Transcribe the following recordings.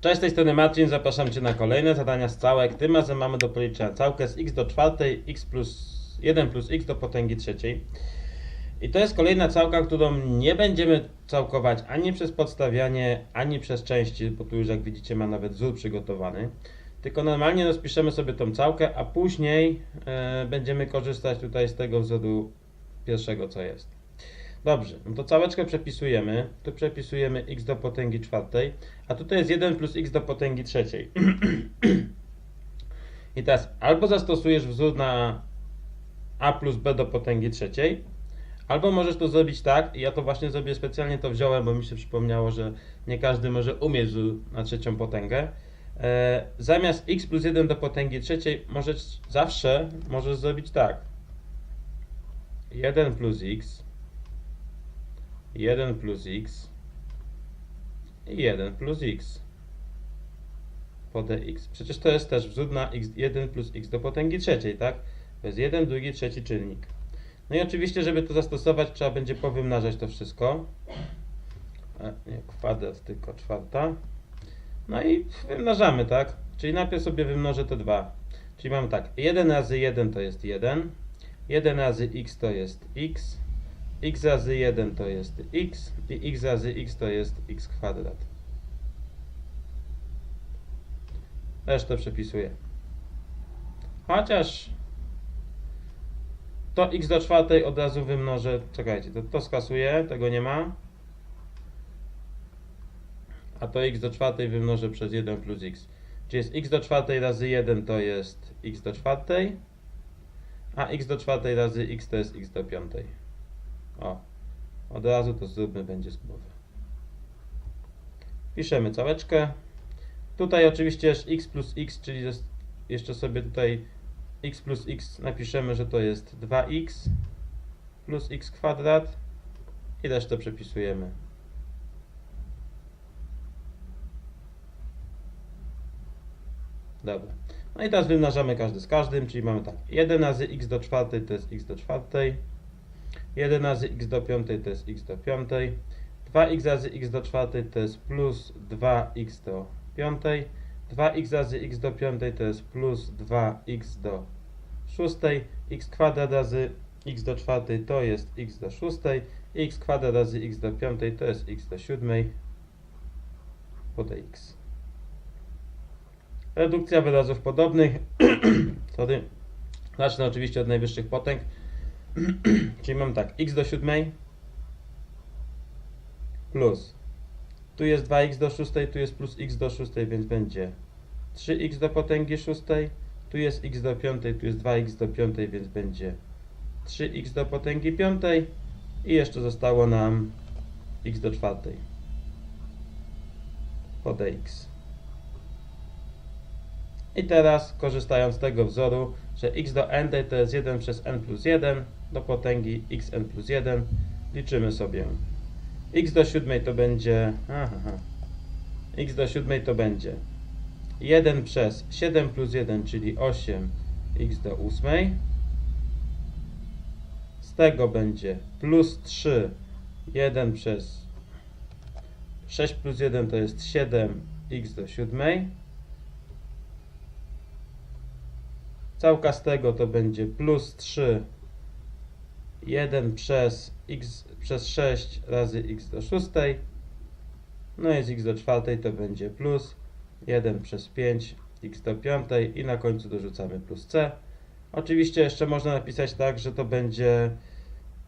Cześć, z tej strony Marcin, zapraszam Cię na kolejne zadania z całek. Tym razem mamy do policzenia całkę z x do czwartej, x plus 1 plus x do potęgi trzeciej. I to jest kolejna całka, którą nie będziemy całkować ani przez podstawianie, ani przez części, bo tu już jak widzicie ma nawet wzór przygotowany. Tylko normalnie rozpiszemy sobie tą całkę, a później e, będziemy korzystać tutaj z tego wzoru pierwszego, co jest. Dobrze, no to całeczkę przepisujemy. Tu przepisujemy x do potęgi czwartej, a tutaj jest 1 plus x do potęgi trzeciej. I teraz albo zastosujesz wzór na a plus b do potęgi trzeciej, albo możesz to zrobić tak, i ja to właśnie zrobię specjalnie to wziąłem, bo mi się przypomniało, że nie każdy może umieć wzór na trzecią potęgę. E, zamiast x plus 1 do potęgi trzeciej, możesz zawsze możesz zrobić tak. 1 plus x 1 plus x i 1 plus x po dx. Przecież to jest też wzór na x, 1 plus x do potęgi trzeciej, tak? To jest jeden, drugi, trzeci czynnik. No i oczywiście, żeby to zastosować, trzeba będzie powymnażać to wszystko. E, nie kwadrat, tylko czwarta. No i wymnażamy, tak? Czyli najpierw sobie wymnożę te dwa. Czyli mamy tak, 1 razy 1 to jest 1, 1 razy x to jest x, x razy 1 to jest x i x razy x to jest x kwadrat. Resztę przepisuję. Chociaż to x do czwartej od razu wymnożę. Czekajcie, to, to skasuję, tego nie ma. A to x do czwartej wymnożę przez 1 plus x. Czyli jest x do czwartej razy 1 to jest x do czwartej, a x do czwartej razy x to jest x do piątej. O, od razu to zróbmy, będzie z głowy. Piszemy całeczkę. Tutaj oczywiście x plus x, czyli jeszcze sobie tutaj x plus x napiszemy, że to jest 2x plus x kwadrat i resztę przepisujemy. Dobra. No i teraz wymnażamy każdy z każdym, czyli mamy tak. 1 razy x do czwartej to jest x do czwartej. 1 razy x do piątej to jest x do piątej. 2x razy x do czwartej to jest plus 2x do piątej. 2x razy x do piątej to jest plus 2x do szóstej. x kwadrat razy x do czwartej to jest x do szóstej. x kwadrat razy x do piątej to jest x do siódmej. Po dx. Redukcja wyrazów podobnych. Zacznę oczywiście od najwyższych potęg. Czyli mam tak, x do siódmej plus tu jest 2x do szóstej, tu jest plus x do szóstej, więc będzie 3x do potęgi szóstej, tu jest x do piątej, tu jest 2x do piątej, więc będzie 3x do potęgi piątej i jeszcze zostało nam x do czwartej po dx. I teraz korzystając z tego wzoru, że x do n to jest 1 przez n plus 1 do potęgi xn plus 1, liczymy sobie. x do siódmej to będzie aha, aha. x do siódmej to będzie 1 przez 7 plus 1, czyli 8 x do ósmej. Z tego będzie plus 3 1 przez 6 plus 1 to jest 7 x do siódmej. Całka z tego to będzie plus 3 1 przez x przez 6 razy x do 6. No jest x do 4 to będzie plus 1 przez 5 x do 5 i na końcu dorzucamy plus c. Oczywiście jeszcze można napisać tak, że to będzie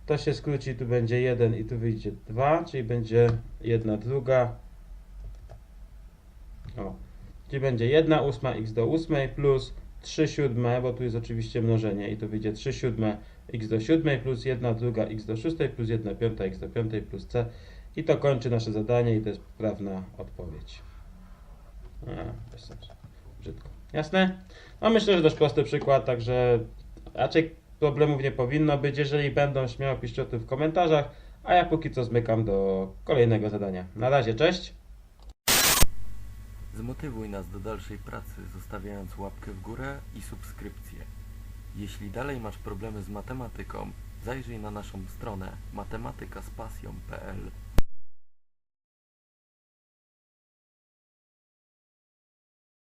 to się skróci, tu będzie 1 i tu wyjdzie 2, czyli będzie 1 druga. O. Czyli będzie 1 ósma x do 8 plus 3 siódme, bo tu jest oczywiście mnożenie i to wyjdzie 3 siódme x do 7 plus 1 druga x do 6 plus 1 piąta x do 5 plus c i to kończy nasze zadanie i to jest poprawna odpowiedź. A. Brzydko. Jasne? No myślę, że dość prosty przykład, także raczej problemów nie powinno być. Jeżeli będą, śmiało piszcie o tym w komentarzach, a ja póki co zmykam do kolejnego zadania. Na razie, cześć! Zmotywuj nas do dalszej pracy, zostawiając łapkę w górę i subskrypcję. Jeśli dalej masz problemy z matematyką, zajrzyj na naszą stronę matematykaspasją.pl